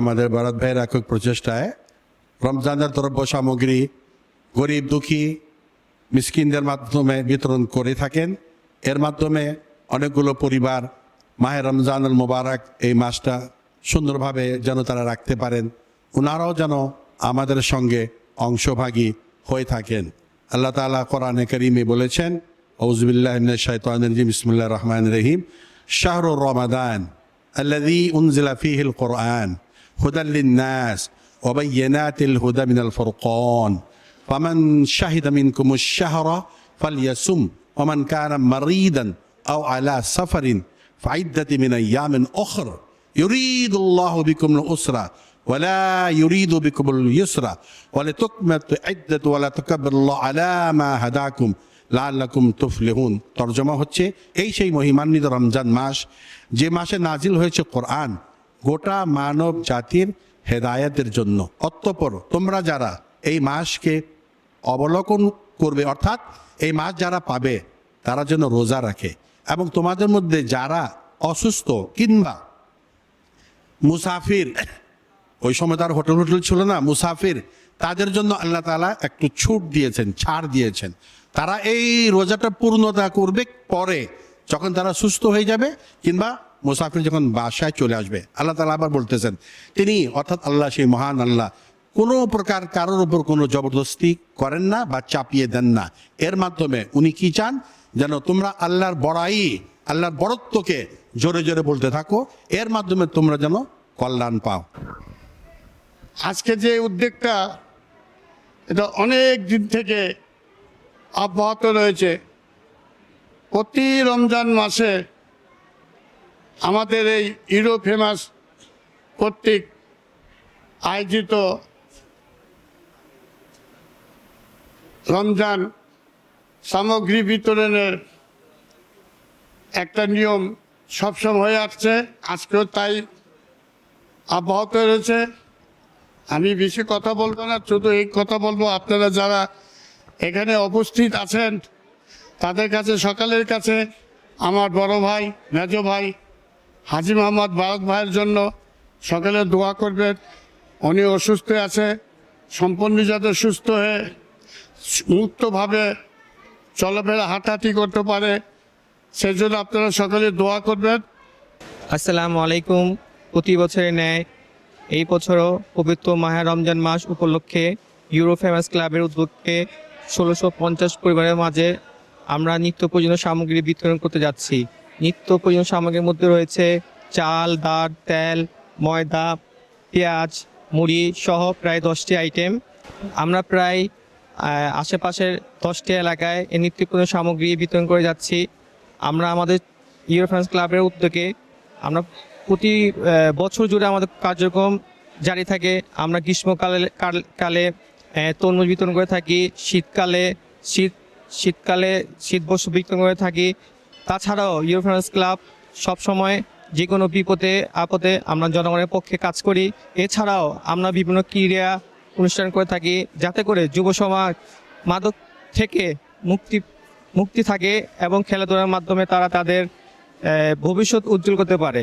আমাদের ভারত ভাইয়ের একক প্রচেষ্টায় রমজানের দ্রব্য সামগ্রী গরিব, দুঃখী, মিসকিনদের মাধ্যমে বিতরণ করে থাকেন। এর মাধ্যমে অনেকগুলো পরিবার মাহে রমজানুল মোবারক এই মাসটা সুন্দরভাবে যেন তারা রাখতে পারেন। ওনারাও যেন আমাদের সঙ্গে অংশভাগী হয়ে থাকেন। আল্লাহ তালা কোরআনে করিমে বলেছেন ওজবিল্লাহ শাহিম বিসমুল্লাহ রহমান রহিম। شهر رمضان الذي أنزل فيه القرآن هدى للناس وبينات الهدى من الفرقان. فمن شهد منكم الشهر فليسم ومن كان مريدا أو على سفر فعدة من أيام أخر. يريد الله بكم الأسرة ولا يريد بكم اليسرى ولتكمل عدة ولا تكبر الله على ما هداكم. লাল্লাকুম তুফলেহুন। তর্জমা হচ্ছে এই সেই মহিমান্বিত রমজান মাস, যে মাসে নাজিল হয়েছে কোরআন, গোটা মানব জাতির হেদায়েতের জন্য। অতঃপর তোমরা যারা এই মাসকে অবলোকন করবে, অর্থাৎ এই মাস যারা পাবে, তারা যেন রোজা রাখে। এবং তোমাদের মধ্যে যারা অসুস্থ কিংবা মুসাফির, ওই সময় তার হোটেল হোটেল ছিল না, মুসাফির, তাদের জন্য আল্লাহ তালা একটু ছুট দিয়েছেন, ছাড় দিয়েছেন। তারা এই রোজাটা পূর্ণতা করবে পরে, যখন তারা সুস্থ হয়ে যাবে কিংবা মুসাফির যখন বাসায় চলে আসবে। আল্লাহ তালা আবার বলতেছেন, তিনি অর্থাৎ আল্লাহ সেই মহান আল্লাহ, কোনো প্রকার কারোর উপর কোনো জবরদস্তি করেন না বা চাপিয়ে দেন না। এর মাধ্যমে উনি কি চান? যেন তোমরা আল্লাহর বড়াই, আল্লাহর বড়ত্বকে জোরে জোরে বলতে থাকো। এর মাধ্যমে তোমরা যেন কল্যাণ পাও। আজকে যে উদ্যোগটা, এটা অনেক দিন থেকে অব্যাহত রয়েছে। প্রতি রমজান মাসে আমাদের এই ইউরো ফেমাস কর্তৃক আয়োজিত রমজান সামগ্রী বিতরণের একটা নিয়ম সবসময় হয়ে আসছে। আজকেও তাই অব্যাহত রয়েছে। আমি বেশি কথা বলব না, শুধু এই কথা বলব, আপনারা যারা এখানে উপস্থিত আছেন তাদের কাছে, সকালের কাছে আমার বড় ভাই, মেজ ভাই, হাজি মোহাম্মদ বারক ভাইয়ের জন্য সকালে দোয়া করবেন। উনি অসুস্থ আছে, সম্পূর্ণ যাতে সুস্থ হয়ে মুক্তভাবে চলাফেরা, হাঁটাহাঁটি করতে পারে সেই জন্য আপনারা সকালে দোয়া করবেন। আসসালামু আলাইকুম। প্রতি বছরের ন্যায় এই বছরও পবিত্র মাহে রমজান মাস উপলক্ষে ইউরো ফেমাস ক্লাবের উদ্যোগে ষোলোশো পঞ্চাশ পরিবারের মাঝে আমরা নিত্য প্রয়োজনীয় সামগ্রী বিতরণ করতে যাচ্ছি। নিত্য প্রয়োজনীয় সামগ্রীর মধ্যে রয়েছে চাল ডাল তেল, ময়দা, পেঁয়াজ, মুড়ি সহ প্রায় দশটি আইটেম। আমরা প্রায় আশেপাশের দশটি এলাকায় এই নিত্য সামগ্রী বিতরণ করে যাচ্ছি। আমরা আমাদের ইউরো ফ্রান্স ক্লাবের উদ্যোগে আমরা প্রতি বছর জুড়ে আমাদের কার্যক্রম জারি থাকে। আমরা গ্রীষ্মকালে কাল- তরমুজ বিতরণ করে থাকি, শীতকালে শীত শীতকালে শীত বস্ত্র বিতরণ করে থাকি। তাছাড়াও ইউরো ফ্রান্স ক্লাব সবসময় যে কোনো বিপদে, আপদে আমরা জনগণের পক্ষে কাজ করি। এছাড়াও আমরা বিভিন্ন ক্রীড়া অনুষ্ঠান করে থাকি যাতে করে যুব সমাজ মাদক থেকে মুক্তি মুক্তি থাকে এবং খেলাধুলার মাধ্যমে তারা তাদের ভবিষ্যৎ উজ্জ্বল করতে পারে।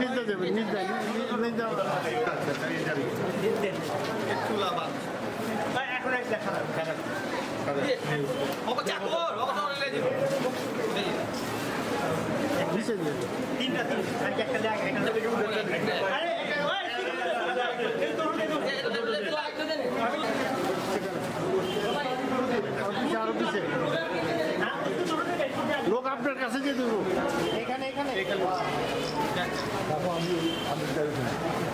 নিজে দেবেন নিজে নিজে পিছিয়ে দিয়ে তিনটা তিন একটা দেখ লোক আপনার কাছে দিয়ে দেবো। এখানে এখানে। চাচা, চাচা,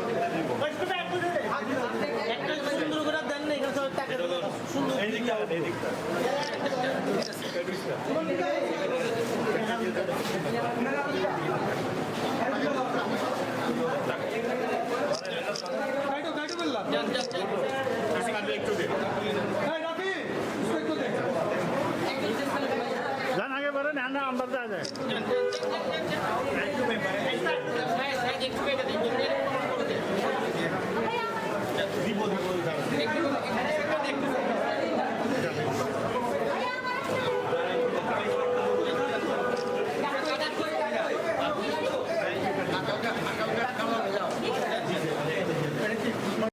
যেতে হবে। ওই শুধু একটু দে দে। একটা